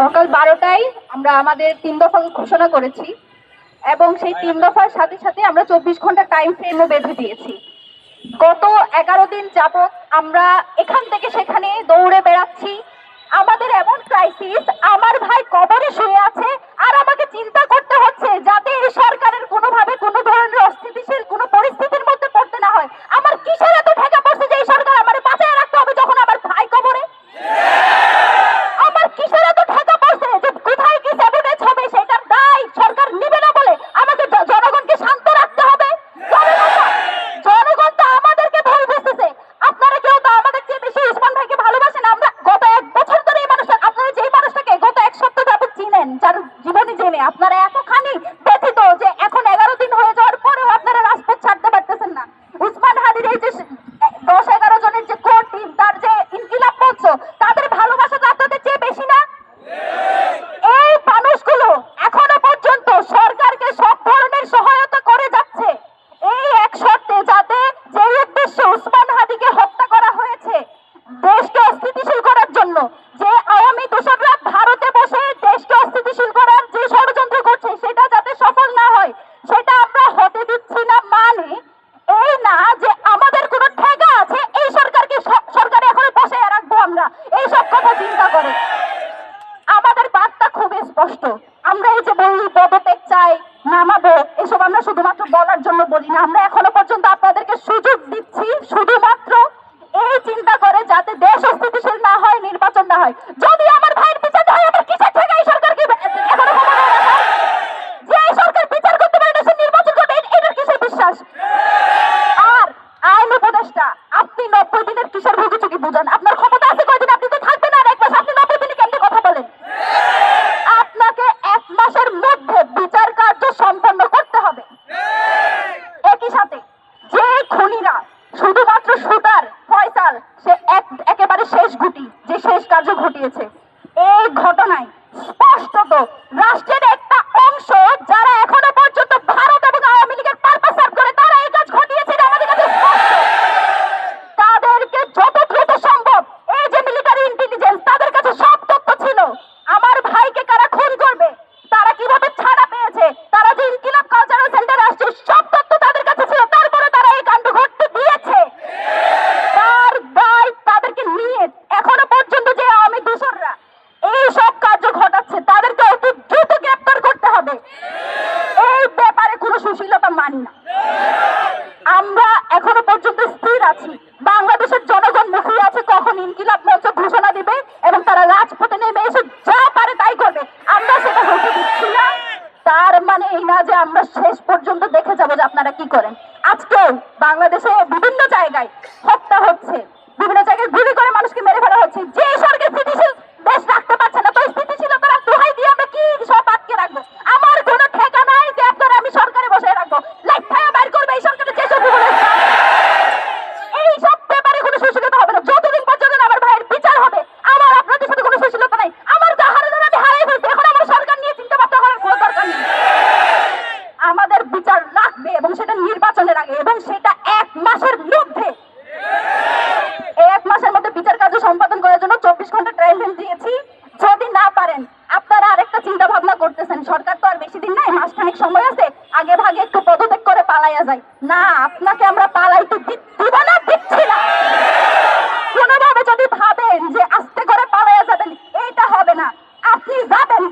সকাল বারোটায় আমরা আমাদের তিন দফা ঘোষণা করেছি এবং সেই তিন দফার সাথে সাথে আমরা চব্বিশ ঘণ্টা টাইম ফ্রেমও বেঁধে দিয়েছি। গত এগারো দিন যাবৎ আমরা এখান থেকে সেখানে দৌড়ে বেড়াচ্ছি। আমাদের এমন ক্রাইসিস আমার ভাই কবরে শুয়ে আছে আর আমাকে চিন্তা করতে হচ্ছে যাতে এই সরকারের কোনোভাবে কোনো ধরনের অস্থিতিশীল কোনো পরিস্থিতির মধ্যে পড়তে না হয় আমার কিসের এত ঠেকা পড়ছে যে এই সরকার আমার বাঁচায় রাখতে হবে যখন আমার ভাই কবরে আমার কিসের এত ঠেকা পড়ছে যে কোথায় কি স্যাবোটেজ হবে সেটার দায় সরকার নিবে না বলে আমাকে জ- জনগণকে শান্ত রাখতে হবে জনগণ- জনগণ তো আমাদেরকে ভুল বুঝতেছে আপনারা কেউ তো আমাদের চেয়ে বেশি উসমান ভাইকে ভালোবাসেন আমরা গত এক বছর ধরে এই মানুষটা আপনারা যেই মানুষটাকে গত এক সপ্তাহ যাবত চিনেন যার জীবনী জেনে আপনারা এতখানি ব্যথিত যে এখন এগারো দিন হয়ে যাওয়ার পরেও আপনারা রাজপথ ছাড়তে পারতেছেন না। উসমান হাদির এই যে দশ এগারো জনের যে কোর টিম, তার যে ইনকিলাব মঞ্চ তাদের ভালোবাসা তো আপনাদের চেয়ে বেশি না? এই মানুষগুলো এখনও পর্যন্ত সরকারকে সব ধরনের সহায়তা করে যাচ্ছে। এই এক শর্তে যাতে যে উদ্দেশ্যে উসমান হাদিকে হত্যা করা হয়েছে, দেশকে অস্থিতিশীল করার জন্য, যে আওয়ামী দোসররা ভারতে বসে দেশকে অস্থিতিশীল করার যে ষড়যন্ত্র করছে সেটা যাতে সফল না হয় সেটা আমরা হতে দিচ্ছি না মানে এই না যে আমাদের কোনো ঠেকা আছে এই সরকারকে স- সরকারে এখন বসে রাখব আমরা এই সব কথা চিন্তা করে। আমাদের বার্তা খুবই স্পষ্ট। আমরা এই যে বলি পদত্যাগ চাই, নামাবো, এসব আমরা শুধুমাত্র বলার জন্য বলি না। আমরা এখনও পর্যন্ত আপনাদেরকে সুযোগ দিচ্ছি, শুধুমাত্র এই চিন্তা করে যাতে দেশ অস্থিতিশীল না হয়, নির্বাচন না হয়। যদি আমার ভাইয়ের বিচার হয়, আমার কিসের থেকে এই সরকারকে এখনও যে এই সরকার বিচার করতে পারে না সে নির্বাচন করবে এটার কিসের বিশ্বাস? আর আইন উপদেষ্টা, আপনি নব্বই দিনের কিসের ভুগিচুকি বুঝান আপনার ক্ষমতা আছে কয়দিন আপনি তো থাকবেন আর এক মাস আপনি নব্বই দিনে কেমনি কথা বলেন আপনাকে এক মাসের মধ্যে বিচার কার্য সম্পন্ন করতে হবে একই সাথে যে খুনিরা শুধুমাত্র সুতার ফয়সাল, সে এক, একেবারে শেষ গুটি যে শেষ কার্য ঘটিয়েছে। এই ঘটনায় স্পষ্টত রাষ্ট্রের একটা অংশ যারা এখনও পর্যন্ত ভারত এবং আওয়ামী লীগের পারপাস সার্ভ করে তারা এই কাজ ঘটিয়েছে এটা আমাদের কাছে স্পষ্ট তাদেরকে যত দ্রুত সম্ভব এই যে মিলিটারি ইন্টেলিজেন্স তাদের কাছে সব তথ্য ছিল আমার ভাইকে কারা খুন করবে তারা কীভাবে ছাড়া পেয়েছে তারা যে ইনকিলাব কালচারাল সেন্টারে আসছে সব তথ্য তাদের কাছে ছিল তারপরে তারা এই কাণ্ড ঘটতে দিয়েছে তার দায় তাদেরকে নিয়ে এখনও পর্যন্ত যে আওয়ামী দূষররা এই সব কার্য ঘটাচ্ছে তাদেরকে অতি দ্রুত গ্রেপ্তার করতে হবে এই ব্যাপারে কোনো সুশীলতা মানি না। আমরা এখনও পর্যন্ত স্থির আছি। বাংলাদেশের জনগণ মুখিয়ে আছে কখন ইনকিলাব মঞ্চ ঘোষণা দিবে এবং তারা রাজপথে নেমে এসে যা পারে তাই করবে। আমরা সেটা হতে দিচ্ছি না। তার মানে এই না যে আমরা শেষ পর্যন্ত দেখে যাব যে আপনারা কি করেন। আজকেও বাংলাদেশে বিভিন্ন জায়গায় হত্যা হচ্ছে। বিভিন্ন জায়গায় গুলি করে মানুষকে মেরে ফেলা হচ্ছে যে সরকার স্থিতিশীল দেশ রাখতে পারছে না তো এই স্থিতিশীলতার দোহাই দিয়ে আমরা কি সব আটকে রাখব আমার কোনো ঠেকা নাই যে আপনারা আমি সরকারে বসে রাখব লাইফ ফায়া বাইর করবে এই সরকারের যেসব এই সব ব্যাপারে কোনো সুশীলতা হবে না যতদিন পর্যন্ত না আমার ভাইয়ের বিচার হবে আমার আপনাদের সাথে কোনো সুশীলতা নাই আমার যা হারানোর আমি হারাই ফেলছি এখন আমার সরকার নিয়ে চিন্তা ভাবনা করার কোনো দরকার নেই আমাদের বিচার লাগবে এবং সেটা নির্বাচনের আগে এবং সেটা এক মাসের মধ্যে। এক মাসের মধ্যে বিচার কার্য সম্পাদন করার জন্য চব্বিশ ঘণ্টা ট্রায়াল দিয়েছি। যদি না পারেন, আপনারা আরেকটা চিন্তা ভাবনা করতেছেন। সরকার তো আর বেশি দিন নাই, মাসখানেক সময় আছে। আগে ভাগে একটু পদত্যাগ করে পালাইয়া যায়। না, আপনাকে আমরা পালাইতে দিব না, দিচ্ছি না। কোনোভাবে যদি ভাবেন যে আস্তে করে পালাইয়া যাবেন, এইটা হবে না। আপনি যাবেন